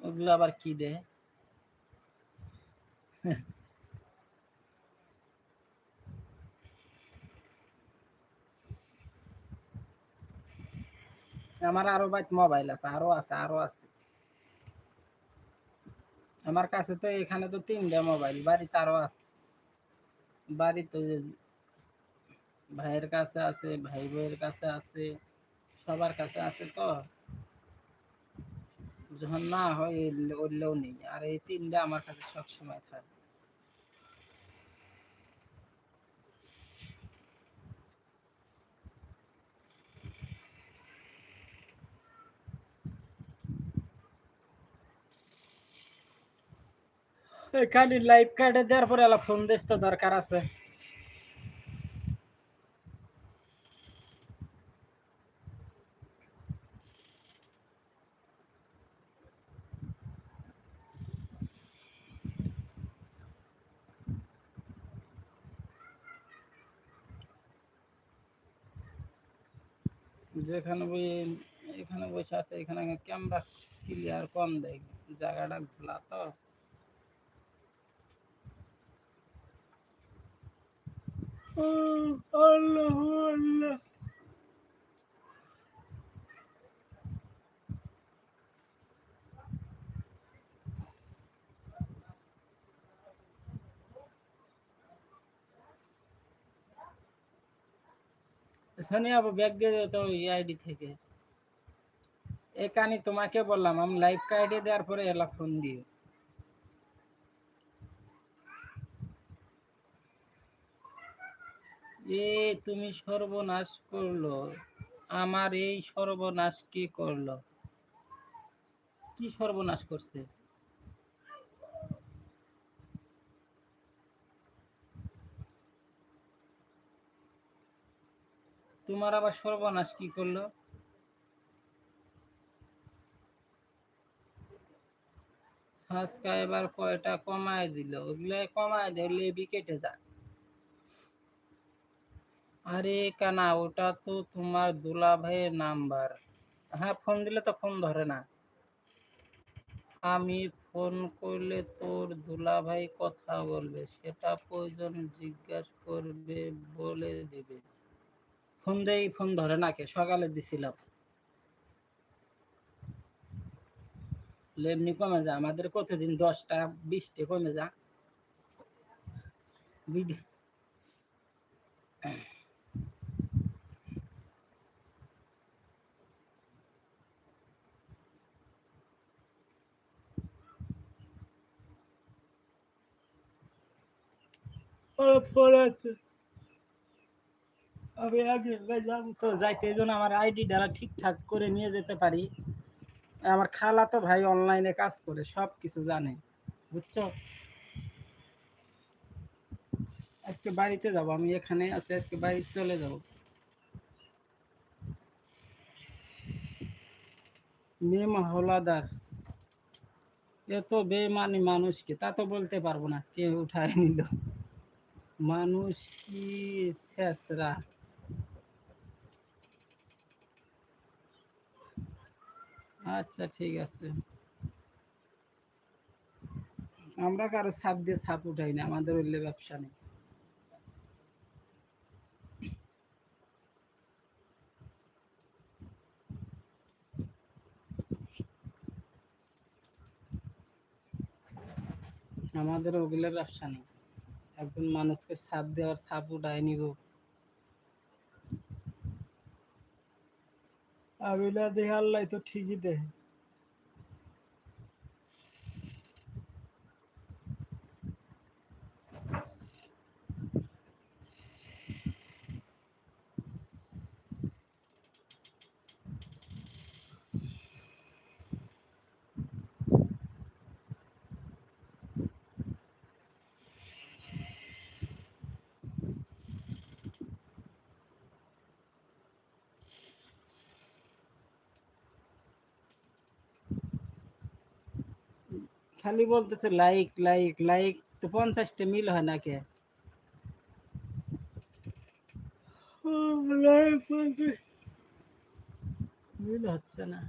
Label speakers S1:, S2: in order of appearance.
S1: ওগুলো আবার কি দেয় আমার আরও বাইক মোবাইল আছে আরও আছে আরও আছে আমার কাছে তো এখানে তো তিনটা মোবাইল বাড়িতে আরও আছে বাড়িতে যে ভাইয়ের কাছে আছে ভাই বউয়ের কাছে আছে সবার কাছে আছে তো যখন না হয় ওইলেও নেই। আর এই তিনটা আমার কাছে সবসময় থাকে এখানে লাইভ কার্ডে দেওয়ার পরে ফোন দিস তো, দরকার আছে। যেখানে বই এখানে বসে আছে এখানে ক্যামেরা ক্লিয়ার কম দেয় জায়গাটা খোলা তো। আল্লাহ সোনিয়া ব্যাগ দিয়ে আইডি থেকে। তোমাকে বললাম, আমি দেওয়ার পরে এলা ফোন দিও। এ তুমি সর্বনাশ করল, আমার এই সর্বনাশ কি করল? কি সর্বনাশ করছে? তোমার আবার সর্বনাশ কি করল? সাবস্ক্রাইবার কয়টা কমায় দিল? ওগুলো কমায় দিলে বিকেটে যায় আরে কানা, ওটা তো তোমার দুলা ভাইয়ের নাম্বার। হ্যাঁ ফোন দিলে তো ফোন ধরে না। আমি ফোন করলে তোর দুলা ভাই কথা বলবে, সেটা প্রয়োজন জিজ্ঞাস করবে বলে দিবে। ফোন দেই, ফোন ধরে না কে? সকালে দিছিলাম। এমনি কমে যা আমাদের কতদিন দশটা, বিশটা কমে যা ভিডিও ফোন আছে। আমি আগে যাব তো যাইতে এই জন্য আমার আইডি দ্বারা ঠিকঠাক করে নিয়ে যেতে পারি। আমার খালা তো ভাই অনলাইনে কাজ করে সব কিছু জানে, বুঝছ? আজকে বাড়িতে যাব, আমি এখানে আছি, আজকে বাড়ি চলে যাব। মেম হলাদার এত বেমানি মানুষকে তা তো বলতে পারব না কে উঠায় নিল। মানুষ কি শেষরা? আচ্ছা ঠিক আছে। আমরা কারও ছাপ দিয়ে ছাপ উঠাই না, আমাদের উল্লে ব্যবসা নেই। আমাদের ওগুলো ব্যবসা নেই। একজন মানুষকে ছাপ দেওয়ার ছাপ উঠায় নিব। না দেখে আল্লাহ তো ঠিকই দেখে খালি বলতেছে লাইক লাইক লাইক তো পঞ্চাশটা মিল হয় না কে লাইক মিল হচ্ছে না